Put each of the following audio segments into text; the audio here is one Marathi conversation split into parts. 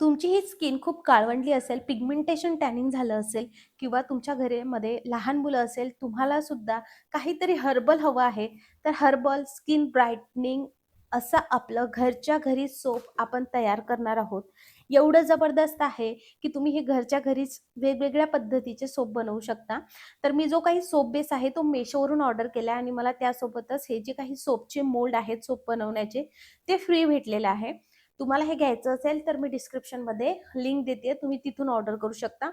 तुमची ही स्किन खूप काळवंडली असेल, पिगमेंटेशन टॅनिंग झालं असेल किंवा तुमच्या घरीमध्ये लहान मुलं असेल, तुम्हाला सुद्धा काहीतरी हर्बल हवं आहे, तर हर्बल स्किन ब्राईटनिंग असं आपलं घरच्या घरी सोप आपण तयार करणार आहोत. एवढं जबरदस्त आहे, की तुम्ही हे घरच्या घरीच वेगवेगळ्या पद्धतीचे सोप बनवू शकता. तर मी जो काही सोप बेस आहे, तो मेशोवरून ऑर्डर केला आणि मला त्यासोबतच हे जे काही सोपचे मोल्ड आहेत सोप बनवण्याचे, ते फ्री भेटलेलं आहे. तुम्हाला हे घ्यायचं असेल तर मी डिस्क्रिप्शनमध्ये लिंक देते. तुम्ही तिथून ऑर्डर करू शकता.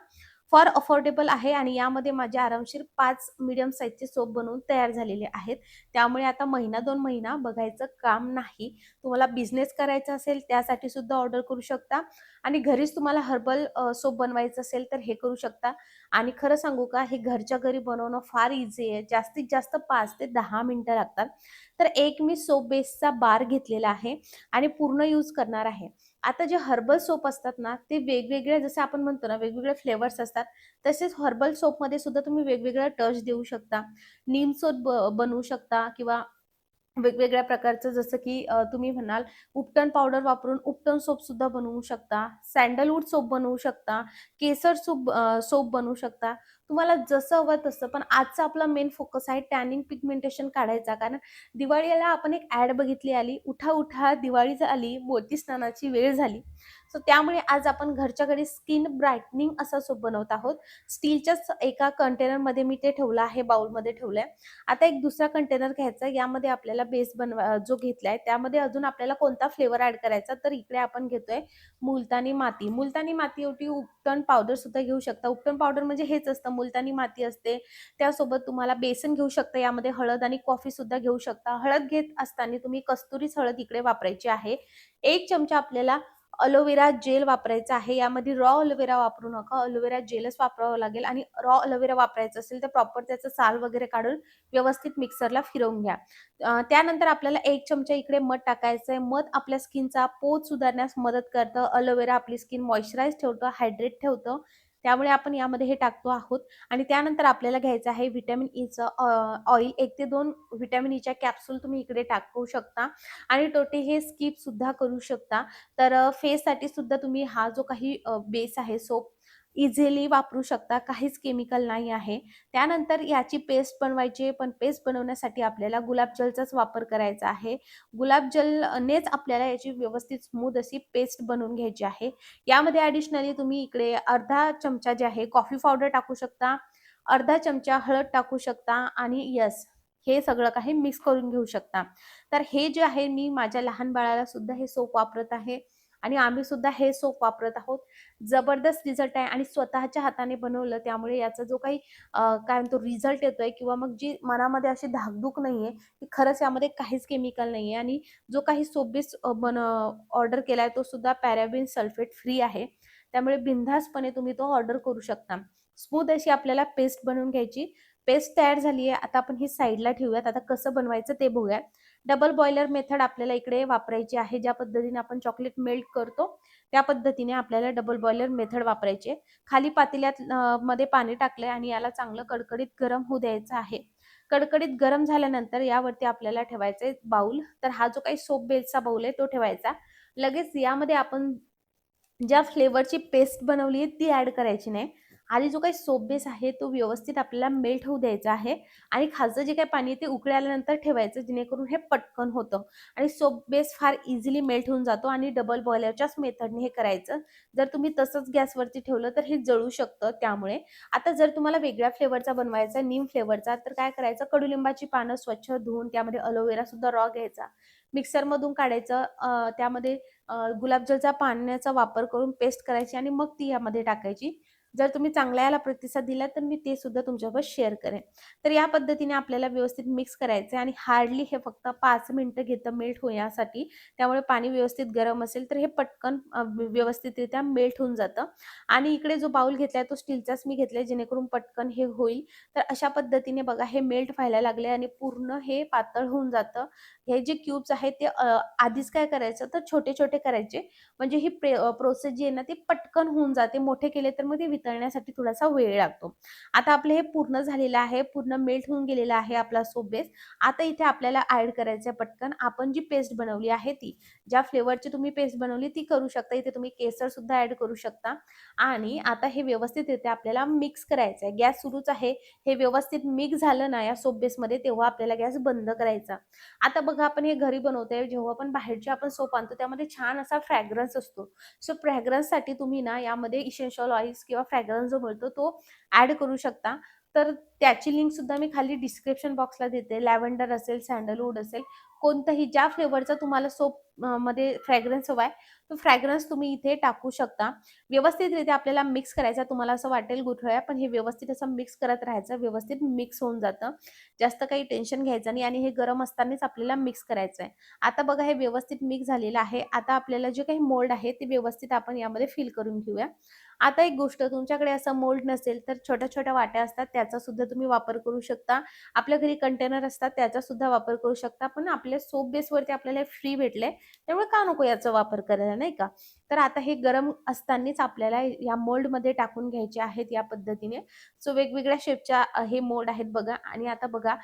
फार अफोर्डेबल आहे आणि यामध्ये माझे आरामशीर पाच मीडियम साईजचे सोप बनवून तयार झालेले आहेत. त्यामुळे आता महिना दोन महिना बघायचं काम नाही. तुम्हाला बिझनेस करायचा असेल त्यासाठी सुद्धा ऑर्डर करू शकता. आणि घरीच तुम्हाला हर्बल सोप बनवायचं असेल तर हे करू शकता. आणि खरं सांगू का हे घरच्या घरी बनवणं फार इझी आहे. जास्तीत जास्त पाच ते दहा मिनटं लागतात. तर एक मी सोप बेसचा बार घेतलेला आहे आणि पूर्ण यूज करणार आहे. आता जे हर्बल सोप असतात ना ते वेगवेगळ्या जसं आपण म्हणतो ना वेगवेगळे फ्लेवर्स असतात. तसेच हर्बल सोपमध्ये सुद्धा तुम्ही वेगवेगळा टच देऊ शकता. नीम सोप बनवू शकता किंवा वेगवेगळ्या प्रकारचं जसं की तुम्ही म्हणाल उपटन पावडर वापरून उपटन सोप सुद्धा बनवू शकता. सँडलवूड सोप बनवू शकता. केसर सोप सोप बनवू शकता. तुम्हाला जसं हवं तसं. पण आजचा आपला मेन फोकस आहे टॅनिंग पिगमेंटेशन काढायचा. कारण दिवाळीला आपण एक ऍड बघितली आली. उठा उठा दिवाळी आली मोती स्नानाची वेळ झाली. सो त्यामुळे आज आपण घरच्या घरी स्किन ब्राईटनिंग असा सूप बनवत आहोत. स्टीलच्याच एका कंटेनरमध्ये मी ते ठेवलं आहे बाउलमध्ये ठेवलंय. आता एक दुसरा कंटेनर घ्यायचा यामध्ये आपल्याला बेस बनवा जो घेतलाय त्यामध्ये अजून आपल्याला कोणता फ्लेवर ऍड करायचा तर इकडे आपण घेतोय मुलतानी माती. मुलतानी मातीवरती उपटन पावडर सुद्धा घेऊ शकता. उपटन पावडर म्हणजे हेच असतं मुलतानी माती असते. त्यासोबत तुम्हाला बेसन घेऊ शकता यामध्ये हळद आणि कॉफी सुद्धा घेऊ शकता. हळद घेत असताना तुम्ही कस्तुरीच हळद इकडे वापरायची आहे. एक चमचा आपल्याला अलोवेरा जेल वापरायचा आहे. यामध्ये रॉ अलोवेरा वापरू नका. अलोवेरा जेलच वापरावं लागेल आणि रॉ अलोवेरा वापरायचं असेल तर प्रॉपर त्याचं साल वगैरे काढून व्यवस्थित मिक्सरला फिरवून घ्या. त्यानंतर आपल्याला एक चमचा इकडे मध टाकायचं आहे मध आपल्या स्किनचा पोत सुधारण्यास मदत करतं. अलोवेरा आपली स्किन मॉइश्चराईज ठेवतं हायड्रेट ठेवतं. त्यामुळे आपण यामध्ये हे टाकतो आहोत. आणि त्यानंतर आपल्याला घ्यायचं आहे व्हिटॅमिन ईचं ऑइल एक ते दोन व्हिटॅमिन ईच्या कॅप्सूल तुम्ही इकडे टाकू शकता. आणि टोटे हे स्किप सुद्धा करू शकता. तर फेससाठी सुद्धा तुम्ही हा जो काही बेस आहे सोप इझिली वापरू शकता काहीच केमिकल नाही आहे. त्यानंतर याची पेस्ट बनवायची पण पेस्ट बनवण्यासाठी आपल्याला गुलाबजलचाच वापर करायचा आहे. गुलाबजलनेच आपल्याला याची व्यवस्थित स्मूद अशी पेस्ट बनवून घ्यायची आहे. यामध्ये ॲडिशनली तुम्ही इकडे अर्धा चमचा जे आहे कॉफी पावडर टाकू शकता. अर्धा चमचा हळद टाकू शकता. आणि यस हे सगळं काही मिक्स करून घेऊ शकता. तर हे जे आहे मी माझ्या लहान बाळाला सुद्धा हे सोप वापरत आहे. आणि आम्ही सुद्धा हे सोप वापरत आहोत. जबरदस्त रिझल्ट आहे आणि स्वतःच्या हाताने बनवलं त्यामुळे याचा जो काही काय म्हणतो रिझल्ट येतोय किंवा मग जी मनामध्ये अशी धाकधूक नाहीये की खरंच यामध्ये काहीच केमिकल नाहीये आणि जो काही सोबीस बन ऑर्डर केलाय तो सुद्धा पॅराबिन सल्फेट फ्री आहे. त्यामुळे बिनधास्तपणे तुम्ही तो ऑर्डर करू शकता. स्मूथ अशी आपल्याला पेस्ट बनवून घ्यायची. पेस्ट तयार झाली आहे आता आपण ही साईडला ठेवूयात. आता कसं बनवायचं ते बघूयात डबल बॉयलर मेथड आपल्याला इकडे वापरायची आहे ज्या पद्धतीने आपण चॉकलेट मेल्ट करतो त्या पद्धतीने आपल्याला डबल बॉयलर मेथड वापरायची खाली पातेल्यात मध्ये पाणी टाकलंय आणि याला चांगलं कडकडीत गरम होऊ द्यायचं आहे. कडकडीत गरम झाल्यानंतर यावरती आपल्याला ठेवायचं बाऊल. तर हा जो काही सोप बेलचा बाऊल आहे तो ठेवायचा. लगेच यामध्ये आपण ज्या फ्लेवरची पेस्ट बनवली आहे ती ऍड करायची नाही. आधी जो काही सोप बेस आहे तो व्यवस्थित आपल्याला मेल्ट होऊ द्यायचा आहे आणि खालचं जे काही पाणी ते उकळे आल्यानंतर ठेवायचं जेणेकरून हे पटकन होतं. आणि सोप बेस फार इझिली मेल्ट होऊन जातो आणि डबल बॉयलरच्याच मेथडने हे करायचं. जर तुम्ही तसंच गॅसवरती ठेवलं तर हे जळू शकतं त्यामुळे. आता जर तुम्हाला वेगळ्या फ्लेवरचा बनवायचा नीम फ्लेवरचा तर काय करायचं? कडुलिंबाची पानं स्वच्छ धुवून त्यामध्ये अलोवेरा सुद्धा रॉ घ्यायचा. मिक्सरमधून काढायचं त्यामध्ये गुलाबजलचा पाण्याचा वापर करून पेस्ट करायची आणि मग ती यामध्ये टाकायची. जर तुम्ही चांगल्या याला प्रतिसाद दिला तर मी ते सुद्धा तुमच्यासोबत शेअर करेन. तर या पद्धतीने आपल्याला व्यवस्थित मिक्स करायचं आणि हार्डली हे फक्त पाच मिनटं घेतं मेल्ट होण्यासाठी. त्यामुळे पाणी व्यवस्थित गरम असेल तर हे पटकन व्यवस्थितरित्या मेल्ट होऊन जातं. आणि इकडे जो बाउल घेतलाय तो स्टीलचाच मी घेतलाय जेणेकरून पटकन हे होईल. तर अशा पद्धतीने बघा हे मेल्ट व्हायला लागले आणि पूर्ण हे पातळ होऊन जातं. हे जे क्यूब्स आहेत ते आधीच काय करायचं तर छोटे छोटे करायचे. म्हणजे ही प्रोसेस जी आहे ना ती पटकन होऊन जाते. मोठे केले तर मग ते वितळण्यासाठी थोडासा वेळ लागतो. आता आपलं हे पूर्ण झालेलं आहे पूर्ण मेल्ट होऊन गेलेलं आहे आपला सोप बेस आता इथे आपल्याला ऍड करायचं आहे पटकन आपण जी पेस्ट बनवली आहे ती ज्या फ्लेवरची तुम्ही पेस्ट बनवली ती करू शकता. इथे तुम्ही केसर सुद्धा ऍड करू शकता. आणि आता हे व्यवस्थित इथे आपल्याला मिक्स करायचं आहे गॅस सुरूच आहे. हे व्यवस्थित मिक्स झालं ना या सोप बेसमध्ये तेव्हा आपल्याला गॅस बंद करायचा. आता बघा आपण हे घरी बनवतोय. जेव्हा आपण बाहेरचे आपण सोप आणतो त्यामध्ये छान असा फ्रॅग्रन्स असतो. सो फ्रॅग्रन्ससाठी तुम्ही ना यामध्ये इसेन्शियल ऑइल्स किंवा फ्रॅग्रन्स जो मिळतो तो ऍड करू शकता. तर त्याची लिंक सुद्धा मी खाली डिस्क्रिप्शन बॉक्सला देते. लॅव्हेंडर असेल सँडलवूड असेल कोणतंही ज्या फ्लेवरचा तुम्हाला सोप मध्ये फ्रॅग्रन्स हवा आहे. तो फ्रॅग्रन्स तुम्ही इथे टाकू शकता. व्यवस्थितरित्या आपल्याला मिक्स करायचा तुम्हाला असं वाटेल गुठळ्या पण हे व्यवस्थित असं मिक्स करत राहायचं व्यवस्थित मिक्स होऊन जातं. जास्त काही टेन्शन घ्यायचं नाही आणि हे गरम असतानाच आपल्याला मिक्स करायचं आहे आता बघा हे व्यवस्थित मिक्स झालेलं आहे. आता आपल्याला जे काही मोल्ड आहे ते व्यवस्थित आपण यामध्ये फिल करून घेऊया. आता एक गोष्ट तुमच्याकडे असं मोल्ड नसेल तर छोट्या छोट्या वाट्या असतात त्याचा सुद्धा तुम्ही वापर करू शकता. आपल्या घरी कंटेनर असतात त्याचा सुद्धा वापर करू शकता. पण आपल्या सोप बेसवरती आपल्याला फ्री भेटले त्यामुळे का नको याचा वापर करायला नाही का? तर आता हे गरम असतानाच आपल्याला या मोल्डमध्ये टाकून घ्यायचे आहेत या पद्धतीने. सो वेगवेगळ्या शेपच्या हे मोल्ड आहेत बघा. आणि आता बघा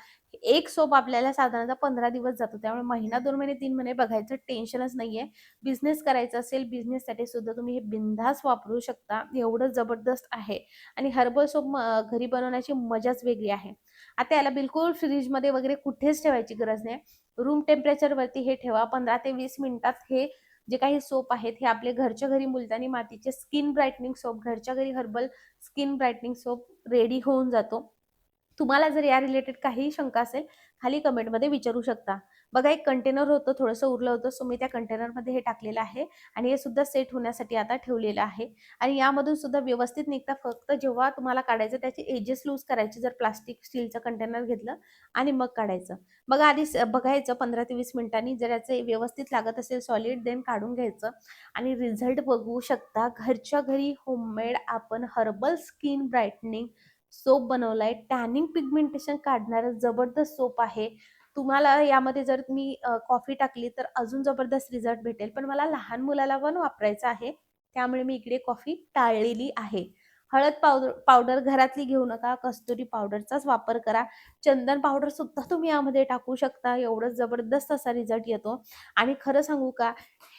एक सोप आपल्याला साधारणतः पंधरा दिवस जातो. त्यामुळे महिना दोन महिने तीन महिने बघायचं टेन्शनच नाहीये. बिझनेस करायचा असेल बिझनेससाठी सुद्धा तुम्ही हे बिंदास वापरू शकता. एवढं जबरदस्त आहे. आणि हर्बल सोप घरी बनवण्याची मजाच वेगळी आहे. आता याला बिलकुल फ्रीजमध्ये वगैरे कुठेच ठेवायची गरज नाही. रूम टेम्परेचरवरती हे ठेवा. पंधरा ते वीस मिनिटात हे जे काही सोप आहेत हे आपले घरच्या घरी मुलतानी मातीचे स्किन ब्राईटनिंग सोप घरच्या घरी herbal skin brightening soap ready होऊन जातो. तुम्हाला जर या रिलेटेड काही शंका असेल खाली कमेंटमध्ये विचारू शकता. बघा एक कंटेनर होतं थोडंसं उरलं होतं सो मी त्या कंटेनरमध्ये हे टाकलेलं आहे आणि हे सुद्धा सेट होण्यासाठी आता ठेवलेलं आहे. आणि यामधून सुद्धा व्यवस्थित निघता फक्त जेव्हा तुम्हाला काढायचं त्याचे एजेस लूज करायचे जर प्लास्टिक स्टीलचं कंटेनर घेतलं आणि मग काढायचं. बघा आधी बघायचं पंधरा ते वीस मिनिटांनी जर याचं व्यवस्थित लागत असेल सॉलिड देन काढून घ्यायचं. आणि रिझल्ट बघू शकता घरच्या घरी होममेड आपण हर्बल स्किन ब्राईटनिंग सोप बनवलाय. टॅनिंग पिगमेंटेशन काढणारा जबरदस्त सोप आहे. तुम्हाला यामध्ये जर मी कॉफी टाकली तर अजून जबरदस्त रिझल्ट भेटेल. पण मला लहान मुलाला पण वापरायचं आहे. त्यामुळे मी इकडे कॉफी टाळलेली आहे. हळद पावडर पावडर घरातली घेऊ नका. कस्तुरी पावडरचाच वापर करा. चंदन पावडर सुद्धा तुम्ही यामध्ये टाकू शकता. एवढं जबरदस्त असा रिझल्ट येतो. आणि खरं सांगू का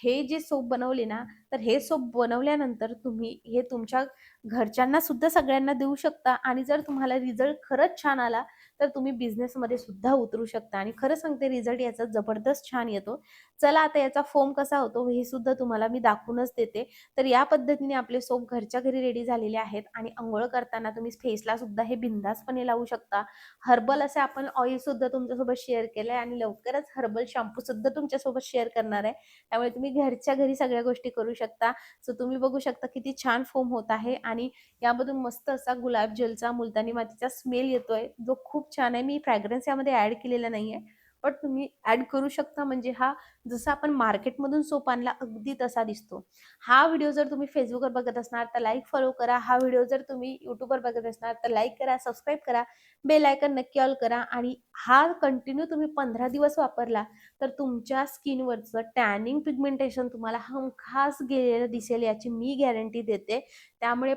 हे जे सोप बनवले ना तर हे सोप बनवल्यानंतर तुम्ही हे तुमच्या घरच्यांना सुद्धा सगळ्यांना देऊ शकता. आणि जर तुम्हाला रिझल्ट खरंच छान आला तर तुम्ही बिझनेसमध्ये सुद्धा उतरू शकता. आणि खरं सांगते रिझल्ट याचा जबरदस्त छान येतो. चला आता याचा फोम कसा होतो हे सुद्धा तुम्हाला मी दाखवूनच देते. तर या पद्धतीने आपले सोप घरच्या घरी रेडी झालेले आहेत. आणि आंघोळ करताना तुम्ही फेसला सुद्धा हे बिंदासपणे लावू शकता. हर्बल असे आपण ऑइल सुद्धा तुमच्यासोबत शेअर केलंय. आणि लवकरच हर्बल शॅम्पू सुद्धा तुमच्यासोबत शेअर करणार आहे. त्यामुळे तुम्ही घरच्या घरी सगळ्या गोष्टी करू शकता. सो तुम्ही बघू शकता किती छान फोम होत आहे. आणि यामधून मस्त असा गुलाब जलचा मुलतानी मातीचा स्मेल येतोय. जो खूप छान आहे. मी फ्रॅग्रन्स यामध्ये ऍड केलेला आहे बट तुम्ही ऍड करू शकता. म्हणजे हा जसा आपण मार्केटमधून सोप आणला अगदी तसा दिसतो. हा व्हिडिओ जर तुम्ही फेसबुकवर बघत असणार तर लाईक फॉलो करा. हा व्हिडिओ जर तुम्ही युट्यूबवर बघत असणार तर लाईक करा सबस्क्राईब करा. बेल आयकन नक्की ऑल करा. आणि हा कंटिन्यू तुम्ही पंधरा दिवस वापरला तर तुमच्या स्किनवरचं टॅनिंग पिगमेंटेशन तुम्हाला हमखास गेलेलं दिसेल याची मी गॅरंटी देते. त्यामुळे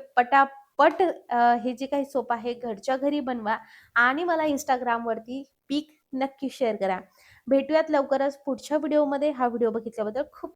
पटापट हे जे काही सोप आहे घरच्या घरी बनवा आणि मला इंस्टाग्रामवरती पीक नक्की शेअर करा. भेटूयात लवकरच पुढच्या व्हिडिओमध्ये हा व्हिडिओ बघितल्याबद्दल खूप